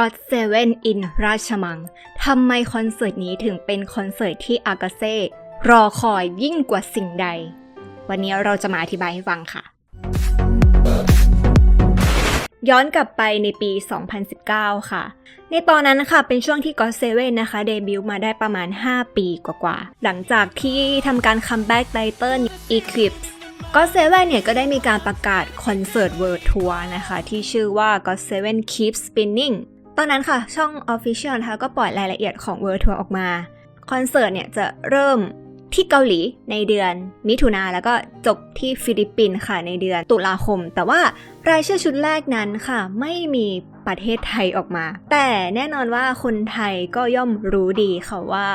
God Seven in ราชมัง ทำไมคอนเสิร์ตนี้ถึงเป็นคอนเสิร์ตที่อากาเซ่รอคอยยิ่งกว่าสิ่งใด วันนี้เราจะมาอธิบายให้ฟังค่ะ ย้อนกลับไปในปี 2019 ค่ะ ในตอนนั้นค่ะเป็นช่วงที่ God Seven นะคะเดบิวต์มาได้ประมาณ 5 ปีกว่าๆ หลังจากที่ทำการคัมแบ็กไตเติล Eclipse God Seven เนี่ยก็ได้มีการประกาศคอนเสิร์ตเวิร์ทัวร์นะคะ ที่ชื่อว่า God Seven Keep Spinning ตอนนั้นค่ะ ช่อง Official นะคะก็ปล่อยรายละเอียดของเวิร์ทัวร์ออกมา คอนเสิร์ตเนี่ยจะเริ่มที่เกาหลีในเดือนมิถุนาแล้วก็จบที่ฟิลิปปินส์ค่ะในเดือนตุลาคม แต่ว่ารายชื่อชุดแรกนั้นค่ะ ไม่มีประเทศไทยออกมา แต่แน่นอนว่าคนไทยก็ย่อมรู้ดีค่ะว่า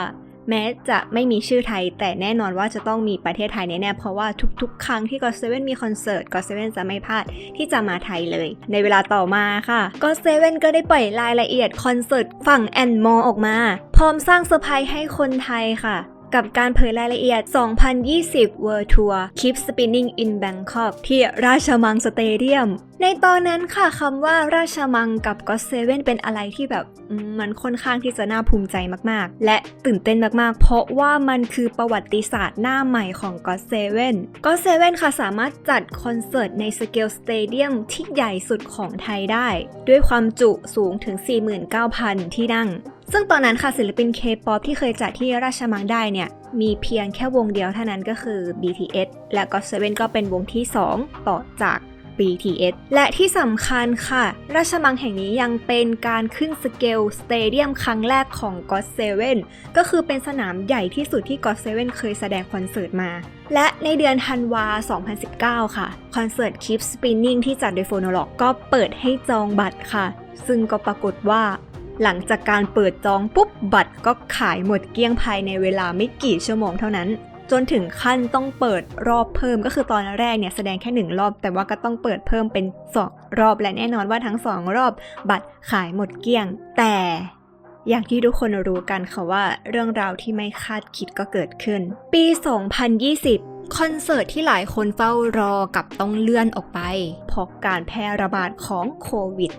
แม้จะไม่มีชื่อไทย แต่แน่นอนว่าจะต้องมีประเทศไทยแน่ๆเพราะว่าทุกๆ ครั้งที่ก็เซเว่นมีคอนเสิร์ตก็เซเว่นจะไม่พลาดที่จะมาไทยเลย ในเวลาต่อมาค่ะก็เซเว่นก็ได้ปล่อยรายละเอียดคอนเสิร์ตฝั่งแอนมอออกมา พร้อมสร้างเซอร์ไพรส์ให้คนไทยค่ะ กับการเผยรายละเอียด 2020 World Tour Keep Spinning in Bangkok ที่ราชมังสเตเดียม ในตอนนั้นค่ะคำว่าราชมังกับ God Seven เป็นอะไรที่แบบมันค่อนข้างที่จะน่าภูมิใจมากๆ และตื่นเต้นมากๆ เพราะว่ามันคือประวัติศาสตร์หน้าใหม่ของ God Seven God Seven ค่ะสามารถจัดคอนเสิร์ตในสเกลสเตเดียมที่ใหญ่สุดของไทยได้ ด้วยความจุสูงถึง 49,000 ที่นั่ง ซึ่งตอนนั้นค่ะศิลปิน K-POP ที่เคยจัดที่ราชมังได้เนี่ย มีเพียงแค่วงเดียวเท่านั้นก็คือ BTS และ GOT7 ก็เป็นวงที่ 2 ต่อจาก BTS และที่สำคัญค่ะ ราชมังแห่งนี้ยังเป็นการขึ้นสเกลสเตเดียมครั้งแรกของ GOT7 ก็คือเป็นสนามใหญ่ที่สุดที่ GOT7 เคยแสดงคอนเสิร์ตมา และในเดือนธันวา 2019 ค่ะ คอนเสิร์ต Keep Spinning ที่จัดโดย Phonolog ก็เปิดให้จองบัตรค่ะ ซึ่งก็ปรากฏว่า หลังจากการเปิดจองปุ๊บบัตรก็ขายหมดเกลี้ยงภายในเวลาไม่กี่ชั่วโมงเท่านั้น จนถึงขั้นต้องเปิดรอบเพิ่มก็คือตอนแรกเนี่ยแสดงแค่หนึ่งรอบ แต่ว่าก็ต้องเปิดเพิ่มเป็นสองรอบและแน่นอนว่าทั้งสองรอบ บัตรขายหมดเกลี้ยง แต่อย่างที่ทุกคนรู้กันค่ะว่าเรื่องราวที่ไม่คาดคิดก็เกิดขึ้น ปี 2020 คอนเสิร์ตที่หลายคนเฝ้ารอกับต้องเลื่อนออกไปเพราะการแพร่ระบาดของโควิด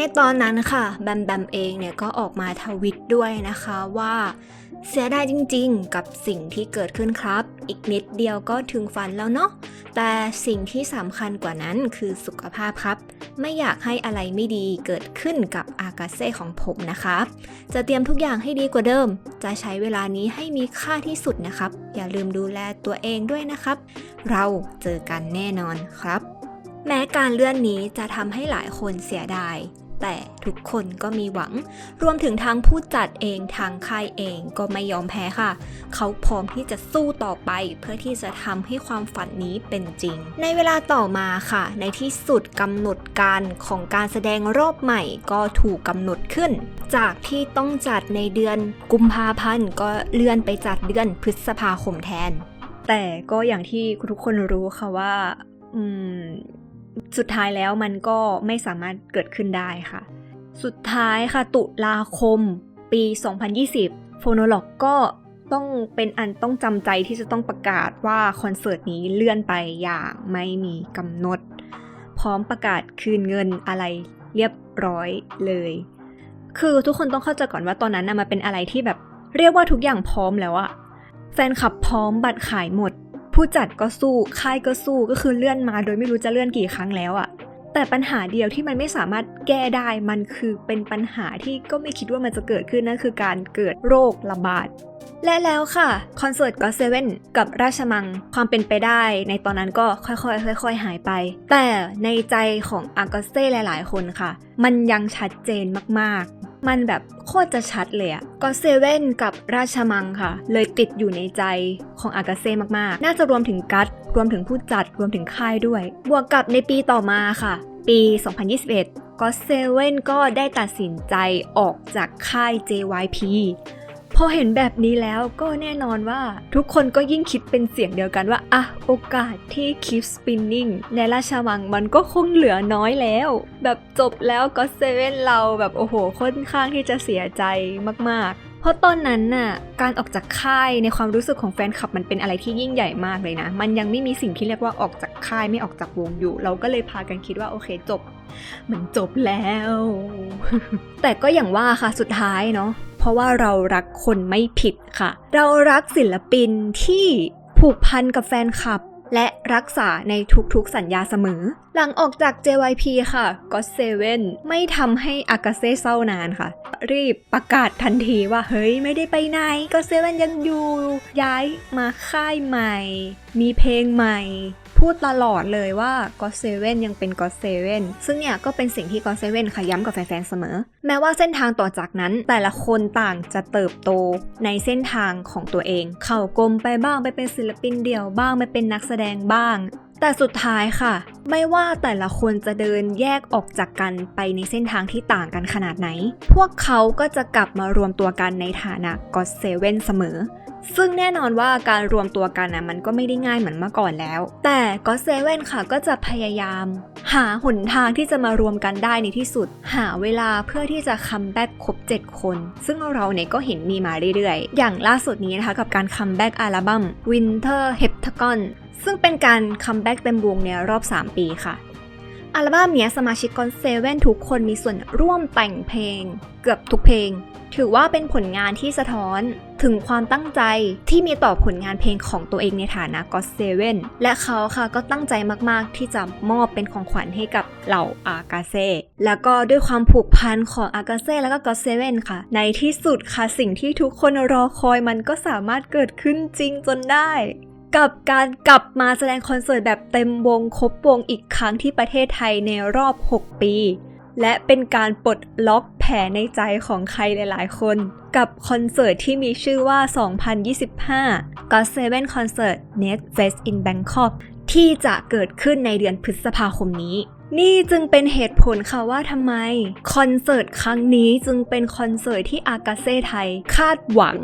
ในตอนนั้นค่ะแบมแบมเองเนี่ยก็ออกมาทวิตด้วยนะคะว่า เสียดายจริงๆ กับสิ่งที่เกิดขึ้นครับ อีกนิดเดียวก็ถึงฝันแล้วเนาะแต่สิ่งที่สำคัญกว่านั้นคือสุขภาพครับ ไม่อยากให้อะไรไม่ดีเกิดขึ้นกับอากาเซ่ของผมนะครับ จะเตรียมทุกอย่างให้ดีกว่าเดิม จะใช้เวลานี้ให้มีค่าที่สุดนะครับ อย่าลืมดูแลตัวเองด้วยนะครับ เราเจอกันแน่นอนครับ แม้การเลื่อนนี้จะทำให้หลายคนเสียดาย แต่ทุกคนก็มีหวัง รวมถึงทางผู้จัดเองทางค่ายเองก็ไม่ยอมแพ้ค่ะ เขาพร้อมที่จะสู้ต่อไป เพื่อที่จะทำให้ความฝันนี้เป็นจริง ในเวลาต่อมาค่ะ ในที่สุดกำหนดการของการแสดงรอบใหม่ก็ถูกกำหนดขึ้น จากที่ต้องจัดในเดือนกุมภาพันธ์ก็เลื่อนไปจัดเดือนพฤษภาคมแทน แต่ก็อย่างที่ทุกคนรู้ค่ะว่า อืม สุดท้ายแล้วมันก็ไม่สามารถเกิดขึ้นได้ค่ะ สุดท้ายค่ะ ตุลาคมปี 2020 โฟโนล็อกก็ต้องเป็นอันต้องจำใจที่จะต้องประกาศว่าคอนเสิร์ตนี้เลื่อนไปอย่างไม่มีกำหนด พร้อมประกาศคืนเงินอะไรเรียบร้อยเลย คือทุกคนต้องเข้าใจก่อนว่าตอนนั้นนะมันเป็นอะไรที่แบบเรียกว่าทุกอย่างพร้อมแล้วอะแฟนคลับพร้อมบัตรขายหมด ผู้จัดก็สู้ค่ายก็สู้ก็คือเลื่อนมา โดยไม่รู้จะเลื่อนกี่ครั้งแล้วอะแต่ปัญหาเดียวที่มันไม่สามารถแก้ได้มันคือเป็นปัญหาที่ก็ไม่คิดว่ามันจะเกิดขึ้นนั่นคือการเกิดโรคระบาด และแล้วค่ะคอนเสิร์ตก็เซเว่นกับราชมังความเป็นไปได้ ในตอนนั้นก็ค่อยๆค่อย ๆ หายไป แต่ในใจของอากาเซ่หลาย ๆ คนค่ะ มันยังชัดเจนมากๆ มันแบบโคตรจะชัดเลยอะก็เซเว่นกับราชมังค่ะ เลยติดอยู่ในใจของอากาเซ่มากๆ น่าจะรวมถึงกัตรวมถึงผู้จัดรวมถึงค่ายด้วย บวกกับในปีต่อมาค่ะ ปี 2021ก็เซเว่นก็ได้ตัดสินใจออกจากค่าย JYP พอเห็นแบบนี้แล้วก็แน่นอนว่าทุกคนก็ยิ่งคิดเป็นเสียงเดียวกันว่า อะ โอกาสที่ Keep Spinning ในราชมังมันก็คงเหลือน้อยแล้ว แบบจบแล้วก็เซเว่นเราแบบโอ้โหค่อนข้างที่จะเสียใจมากๆเพราะตอนนั้นน่ะ การออกจากค่ายในความรู้สึกของแฟนคลับมันเป็นอะไรที่ยิ่งใหญ่มากเลยนะ มันยังไม่มีสิ่งที่เรียกว่าออกจากค่ายไม่ออกจากวงอยู่ เราก็เลยพากันคิดว่าโอเคจบ มันจบแล้ว แต่ก็อย่างว่าค่ะสุดท้ายเนาะ เพราะว่าเรารักคนไม่ผิดค่ะ เรารักศิลปินที่ผูกพันกับแฟนคลับ และรักษาในทุกๆสัญญาเสมอ หลังออกจาก JYP ค่ะก็เซเว่นไม่ทำให้อากาเซ่เศร้านานค่ะ รีบประกาศทันทีว่าเฮ้ยไม่ได้ไปไหนก็เซเว่นยังอยู่ ย้ายมาค่ายใหม่ มีเพลงใหม่ พูดตลอดเลยว่าก็เซเว่นยังเป็นก็เซเว่นซึ่งเนี่ยก็เป็นสิ่งที่ก็เซเว่นค่ะย้ำกับแฟนๆเสมอ แม้ว่าเส้นทางต่อจากนั้น แต่ละคนต่างจะเติบโตในเส้นทางของตัวเอง เข่ากลมไปบ้างไปเป็นศิลปินเดี่ยวบ้างไปเป็นนักแสดงบ้าง แต่สุดท้ายค่ะ ไม่ว่าแต่ละคนจะเดินแยกออกจากกันไปในเส้นทางที่ต่างกันขนาดไหน พวกเขาก็จะกลับมารวมตัวกันในฐานะก็เซเว่นเสมอ ซึ่งแน่นอนว่าการรวมตัวกันนะมันก็ไม่ได้ง่ายเหมือนเมื่อก่อนแล้ว แต่ก็เซเว่นค่ะก็จะพยายาม หาหนทางที่จะมารวมกันได้ในที่สุด หาเวลาเพื่อที่จะคัมแบ็กครบ 7 คน ซึ่งเราเนี่ยก็เห็นมีมาเรื่อยๆ อย่างล่าสุดนี้นะคะกับการคัมแบ็กอัลบั้ม Winter Heptagon ซึ่งเป็นการคัมแบ็กเต็มวงในรอบ 3 ปีค่ะอัลบั้มเนี้ยสมาชิกกอนเซเว่นทุกคนมีส่วนร่วมแต่งเพลง เกือบทุกเพลง ถือว่าเป็นผลงานที่สะท้อน ถึงความตั้งใจที่มีต่อผลงานเพลงของตัวเองในฐานะก็เซเว่นและเขาค่ะก็ตั้งใจมากๆ ที่จะมอบเป็นของขวัญให้กับเหล่าอากาเซ่แล้วก็ด้วยความผูกพันของอากาเซ่แล้วก็ก็เซเว่นค่ะ ในที่สุดค่ะสิ่งที่ทุกคนรอคอยมันก็สามารถเกิดขึ้นจริงจนได้กับการกลับมาแสดงคอนเสิร์ตแบบเต็มวงครบวงอีกครั้งที่ประเทศไทยในรอบ 6 ปี และเป็นการปลดล็อก ในใจของใครหลายๆ คน กับคอนเสิร์ตที่มีชื่อว่า 2025 God Seven Concert Net Fest in Bangkok ที่จะเกิดขึ้นในเดือนพฤษภาคมนี้ นี่จึงเป็นเหตุผลค่ะว่าทำไม คอนเสิร์ตครั้งนี้จึงเป็นคอนเสิร์ตที่อากาเซ่ไทยคาดหวัง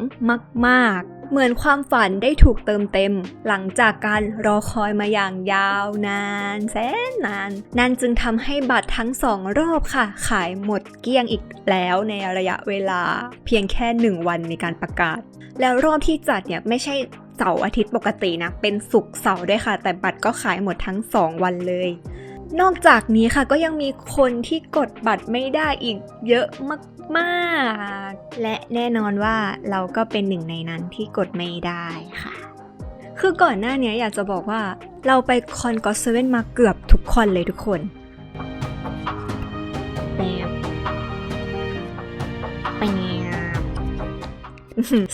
มาก ๆ เหมือนความฝันได้ถูกเติมเต็ม หลังจากการรอคอยมาอย่างยาวนาน แสนนาน นั่นจึงทำให้บัตรทั้งสองรอบค่ะ ขายหมดเกลี้ยงอีกแล้วในระยะเวลา เพียงแค่หนึ่งวันในการประกาศ แล้วรอบที่จัดเนี่ยไม่ใช่เสาร์อาทิตย์ปกตินะ เป็นศุกร์เสาร์ด้วยค่ะ แต่บัตรก็ขายหมดทั้ง 2 วันเลยนอกจากนี้ค่ะก็ยังมีคนที่กดบัตรไม่ได้อีกเยอะ มากๆและแน่นอนว่าเราก็เป็นหนึ่งในนั้นที่กดไม่ได้ค่ะ คือก่อนหน้านี้อยากจะบอกว่าเราไปคอนก็เซเว่นมาเกือบทุกคอนเลยทุกคนแอบแอบ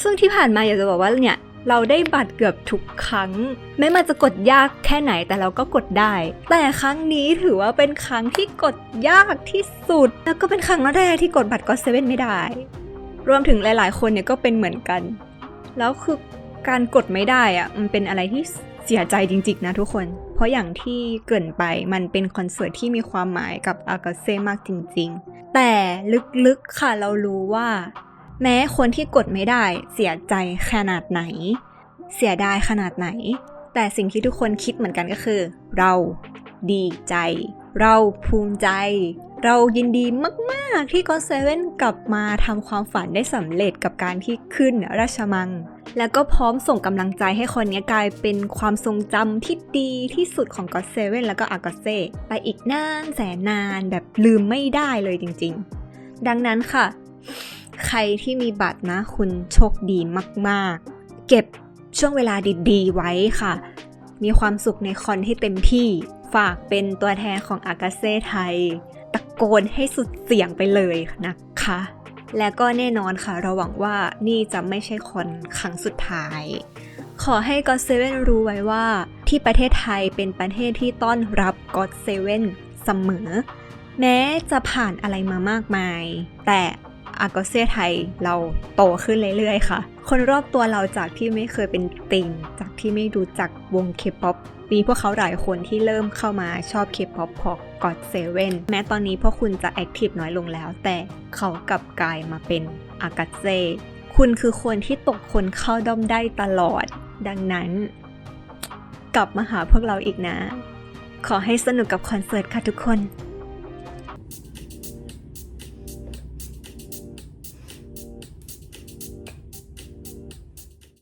ซึ่งที่ผ่านมาอยากจะบอกว่าเนี่ย เราได้บัตรเกือบทุกครั้ง แม้มันจะกดยากแค่ไหนแต่เราก็กดได้ แต่ครั้งนี้ถือว่าเป็นครั้งที่กดยากที่สุด แล้วก็เป็นครั้งแรกที่กดบัตรก็เซเว่นไม่ได้ รวมถึงหลาย ๆ คนเนี่ยก็เป็นเหมือนกัน แล้วคือการกดไม่ได้อะมันเป็นอะไรที่เสียใจจริง ๆ นะทุกคน เพราะอย่างที่เกรินไปมันเป็นคอนเสิร์ตที่มีความหมายกับอากาเซ่มากจริง ๆ แต่ลึกๆค่ะเรารู้ว่า แม้คนที่กดไม่ได้เสียใจขนาดไหน เสียดายขนาดไหน แต่สิ่งที่ทุกคนคิดเหมือนกันก็คือ เราดีใจ เราภูมิใจ เรายินดีมากๆที่ก็เซเว่นกลับมาทำความฝันได้สำเร็จกับการที่ขึ้นราชมัง แล้วก็พร้อมส่งกำลังใจให้คนนี้กลายเป็นความทรงจำที่ดีที่สุดของก็เซเว่นแล้วก็อากาเซไปอีกนานแสนนานแบบลืมไม่ได้เลยจริง ๆ ดังนั้นค่ะ ใครที่มีบัตรนะคุณโชคดีมาก ๆ เก็บช่วงเวลาดีๆ ไว้ค่ะ มีความสุขในคอนให้เต็มที่ ฝากเป็นตัวแทนของอากาเซ่ไทย ตะโกนให้สุดเสียงไปเลยนะคะ และก็แน่นอนค่ะ เราหวังว่านี่จะไม่ใช่คอนครั้งสุดท้าย ขอให้ God Seven รู้ไว้ว่า ที่ประเทศไทยเป็นประเทศที่ต้อนรับ God Seven เสมอ แม้จะผ่านอะไรมามากมาย แต่ อากาเซ่ไทยเราโตขึ้นเรื่อยๆค่ะ คนรอบตัวเราจากที่ไม่เคยเป็นติ่ง จากที่ไม่ดูจักวงเคป๊อปมีพวกเขาหลายคนที่เริ่มเข้ามาชอบเคป๊อปพอกกอดเซเว่นแม้ตอนนี้พวกคุณจะแอคทีฟน้อยลงแล้ว แต่เขากลับกลายมาเป็นอากาเซ่คุณคือคนที่ตกคนเข้าด้อมได้ตลอด ดังนั้น กลับมาหาพวกเราอีกนะ ขอให้สนุกกับคอนเสิร์ตค่ะทุกคน